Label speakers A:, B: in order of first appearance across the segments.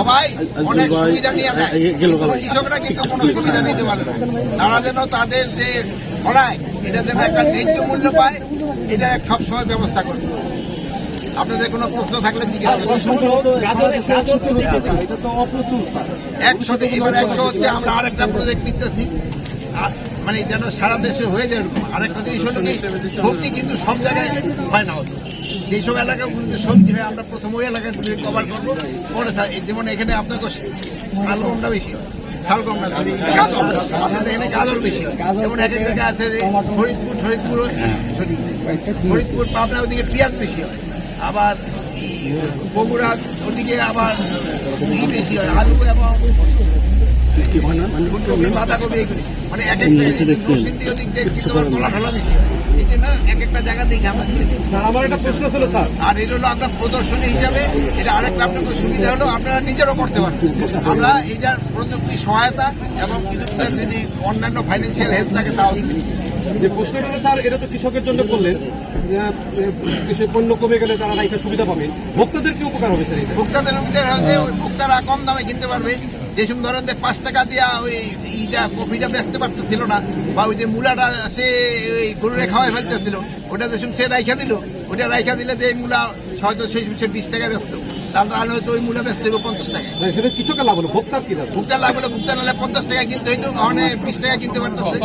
A: সবাই অনেক সুবিধা নিয়ে দেয়। কৃষকরা কিন্তু কোনো সুবিধা নিতে পারে না। তারা যেন তাদের যে ফলায় এটা যেন একটা ন্যায্য মূল্য পায় এটা সবসময় ব্যবস্থা করবে। আপনাদের কোনো প্রশ্ন থাকলে জিজ্ঞেস করবেন। একশো এবার একশো হচ্ছে আমরা আরেকটা প্রজেক্ট নিতেছি। মানে যেন সারা দেশে হয়ে যায় আরেকটা জিনিস হলো কি সবজি কিন্তু সব জায়গায় হয় না হতো যেসব এলাকাগুলিতে সবজি হয়, আমরা প্রথম ওই এলাকাগুলি কভার করব। পরে যেমন এখানে আপনাকে শালগমটা বেশি। হয় শালগম সরি গাজর আপনাদের এখানে গাজর বেশি। যেমন এক আছে ফরিদপুর ফরিদপুর ওদিকে বেশি হয়। আবার বগুড়া ওদিকে আবার বেশি হয়, আলু এবং
B: কি হয় না? মানে
A: মানে এক একটা এক জায়গা দেখে আমরা
C: আমার একটা প্রশ্ন ছিল স্যার।
A: আর এটা হলো আপনার প্রদর্শনী হিসাবে এটা আরেকটা আপনাদের সুবিধা হলো আপনারা নিজেরও করতে পারবেন আমরা প্রযুক্তি সহায়তা এবং কিছু যদি অন্যান্য ফাইন্যান্সিয়াল হেল্প থাকে তাও
C: যে প্রশ্নটা স্যার এটা তো কৃষকের জন্য করলেন। যে, আহ, কৃষি পণ্য কমে গেলে তারা সুবিধা পাবে ভোক্তাদের কি উপকার হবে স্যার
A: ভোক্তাদের হচ্ছে ওই ভোক্তারা কম দামে কিনতে পারবে। যেসব ধরেন যে পাঁচ টাকা দিয়া ওই ইটা কফিটা বেচতে পারতেছিল না বা ওই যে মূলাটা সে ওই গরুরে খাওয়াই ফেলতেছিল ওটা যেসব সে রাইখা দিল ওটা রাইখা দিলে যে মূলা হয়তো সেই সে বিশ টাকা বেচতো তাহলে হয়তো ওই মূলা বেচতে হবে পঞ্চাশ টাকা
C: সেটা কৃষকের লাভ হলো ভোক্তার কি লাভ
A: ভুগতান লাভ হলে ভুগতান হলে পঞ্চাশ টাকা কিনতে হইতো ওখানে বিশ টাকা কিনতে পারতেছে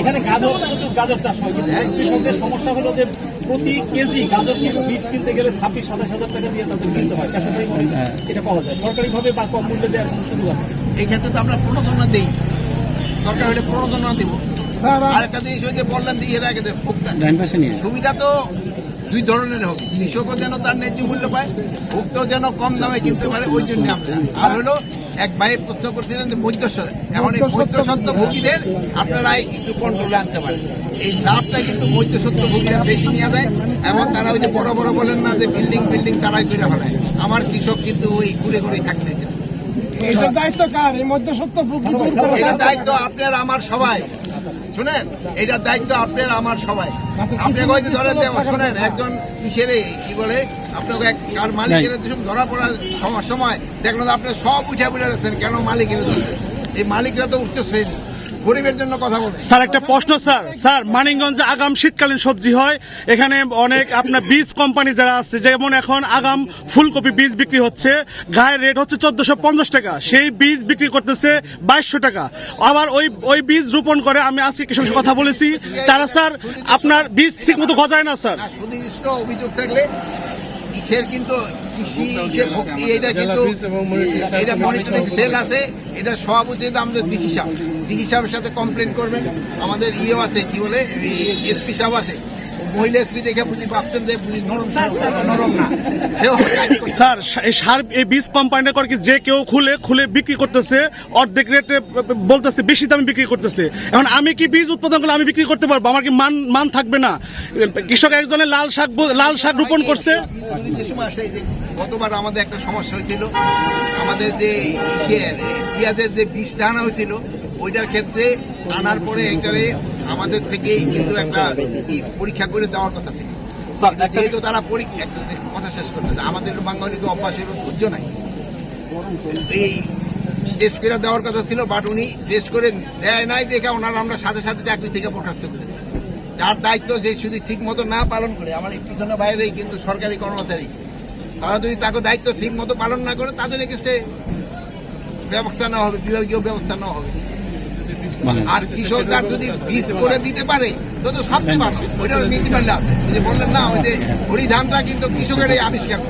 D: এখানে গাজর গাজর চাষ হয় কিন্তু কৃষকদের সমস্যা হলো যে প্রতি কেজি গাজর কিন্তু বীজ কিনতে গেলে ছাব্বিশ সাতাশ হাজার টাকা দিয়ে তাদের কিনতে হয়। বেসরকারি ভাবে এটা পাওয়া যায়। সরকারিভাবে বা কম মূল্যে দেওয়ার কোনো সুযোগ আছে?
A: এই ক্ষেত্রে তো আমরা প্রণোদনা দিই। দরকার হলে প্রণোদনা দিব। আরেকটা জিনিস ওই যে বললেন দিয়ে এর আগে সুবিধা তো দুই ধরনের হবে। কৃষকও যেন তার ন্যায্য মূল্য পায় ভোক্তাও যেন কম দামে কিনতে পারে ওই জন্য আমরা। আর হলো এক ভাই প্রশ্ন করছিলেন যে মধ্যস্বর এমন এই মধ্যসত্ত্ব ভোগীদের আপনারা একটু কন্ট্রোলে আনতে পারেন। এই লাভটা কিন্তু মধ্যসত্ত্ব ভোগীরা বেশি নিয়ে দেয় এবং তারা ওই যে বড় বড় বলেন না যে বিল্ডিং বিল্ডিং তারাই করে ফেলায় আমার কৃষক কিন্তু ওই ঘুরে ঘুরে থাকতে
E: এটার দায়িত্ব কার? এই মধ্য সত্য ভুগি দূর করা
A: এটা দায়িত্ব আপনার আমার সবাই। শুনেন এটার দায়িত্ব আপনার আমার সবাই। আপনি হয়তো ধরেন শুনেন একজন কিসের কি বলে আপনাকে এক কার মালিকের ধরা পড়ার সময়- সময় দেখলেন আপনি সব উঠে বুঝে রাখছেন কেন মালিকের? এই মালিকরা তো উঠতে শ্রেণি গরিবের জন্য কথা বলে।
B: স্যার একটা প্রশ্ন স্যার। স্যার মানিকগঞ্জে আগাম শীতকালীন সবজি হয়। এখানে অনেক আপনার বীজ কোম্পানি যারা আছে যেমন এখন আগাম ফুলকপি বীজ বিক্রি হচ্ছে। গায়ের রেট হচ্ছে চোদ্দশো পঞ্চাশ টাকা। সেই বীজ বিক্রি করতেছে বাইশশো টাকা। আবার ওই ওই বীজ রোপণ করে আমি আজকে কৃষকের কথা বলেছি। তারা স্যার আপনার বীজ ঠিক মতো গজায় না স্যার।
A: সুনির্দিষ্ট অভিযোগ থাকলে কিসের কিন্তু কৃষি ভক্তি এটা কিন্তু এটা মনিটরিং সেল আছে এটা সভাপতি আমাদের ডিসি সাহেব। ডিসি সাহেবের সাথে কমপ্লেন করবেন। আমাদের ইয়েও আছে কি বলে এসপি সাহেব আছে। মহিলা এসপি দেখে বুঝি ভাবছেন যে বুঝি নরম নরম না। সেও
B: স্যার এই সার এই বীজ কোম্পানিটা করে কি যে কেউ খুলে খুলে বিক্রি করতেছে অর্ধেক রেটে বলতেছে বেশি দামে বিক্রি করতেছে। এখন আমি কি বীজ উৎপাদন করলে আমি বিক্রি করতে পারব? আমার কি মান মান থাকবে না? কৃষক একজনের লাল শাক লাল শাক রোপণ করছে।
A: গতবার আমাদের একটা সমস্যা হয়েছিল আমাদের যে ইসের পেঁয়াজের যে বীজটা আনা হয়েছিল ওইটার ক্ষেত্রে আনার পরে এটারে আমাদের থেকেই কিন্তু একটা পরীক্ষা করে দেওয়ার কথা ছিল যেহেতু তারা পরীক্ষা কথা শেষ করতে। আমাদের বাঙালি তো অভ্যাসের ধৈর্য নাই এই টেস্ট করে দেওয়ার কথা ছিল বাট উনি টেস্ট করে দেয় নাই দেখে ওনার আমরা সাথে সাথে চাকরি থেকে বরখাস্ত করে। যার দায়িত্ব যে শুধু ঠিক মতো না পালন করে আমার পিছনে বাইরেই কিন্তু সরকারি কর্মচারী তারা যদি তাকে দায়িত্ব ঠিক মতো পালন না করে, তাদের এগেস্টে ব্যবস্থা নেওয়া হবে, বিভাগীয় ব্যবস্থা নেওয়া হবে। আর কৃষকরা যদি বীজ করে দিতে পারে, তো তো সবচেয়ে পারবে ওইটা নীতি পাল্লা যদি বললেন না, ওই যে হরিধানটা কিন্তু কৃষকেরই আবিষ্কার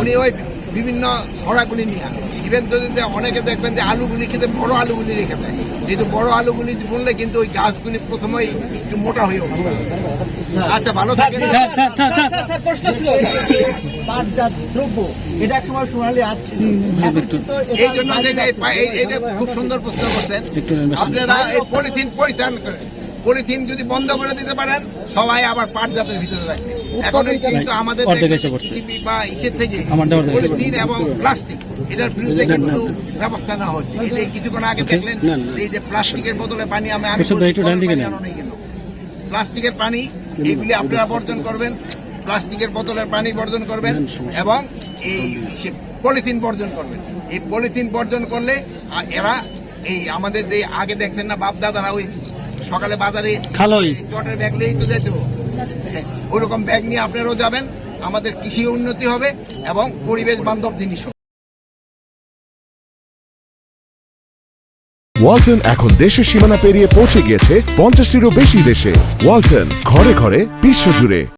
A: উনি ওই বিভিন্ন ছড়াগুলি নিয়ে ইভেন তো যদি অনেকে দেখবেন যে আলুগুলি খেতে বড় আলুগুলি রেখে দেয়। যেহেতু বড় আলুগুলি বললে কিন্তু ওই গাছগুলি প্রথমেই একটু মোটা হয়ে উঠবে আচ্ছা ভালো থাকেন।
D: প্রশ্ন ছিল।
E: পাটজাত দ্রব্য এটা এক সময় সোনালি আছে
A: এই জন্য এটা খুব সুন্দর প্রশ্ন করছেন। আপনারা এই পলিথিন পরিত্রাণ করেন। পলিথিন যদি বন্ধ করে দিতে পারেন সবাই আবার পাট জাতের ভিতরে রাখবে। এখন কিন্তু আমাদের বা ইসের থেকে পলিথিন এবং প্লাস্টিক এটার বিরুদ্ধে কিন্তু ব্যবস্থা নেওয়া হচ্ছে। এই যে কিছুক্ষণ আগে দেখলেন। এই যে প্লাস্টিকের বোতলে পানি আমি আমি? প্লাস্টিকের পানি এইগুলি আপনারা বর্জন করবেন। প্লাস্টিকের বোতলের পানি বর্জন করবেন এবং এই পলিথিন বর্জন করবেন। এই পলিথিন বর্জন করলে এরা এই আমাদের যে আগে দেখছেন না বাপ দাদারা ওই সকালে বাজারে
B: খালোই।
A: চটের ব্যাগ নিয়েই তো যেতে ওইরকম ব্যাগ নিয়ে আপনারাও যাবেন আমাদের কৃষি উন্নতি হবে এবং পরিবেশ বান্ধব জিনিস।
F: ওয়ালটন এখন দেশের সীমানা পেরিয়ে পৌঁছে গিয়েছে পঞ্চাশটিরও বেশি দেশে ওয়ালটন ঘরে ঘরে বিশ্বজুড়ে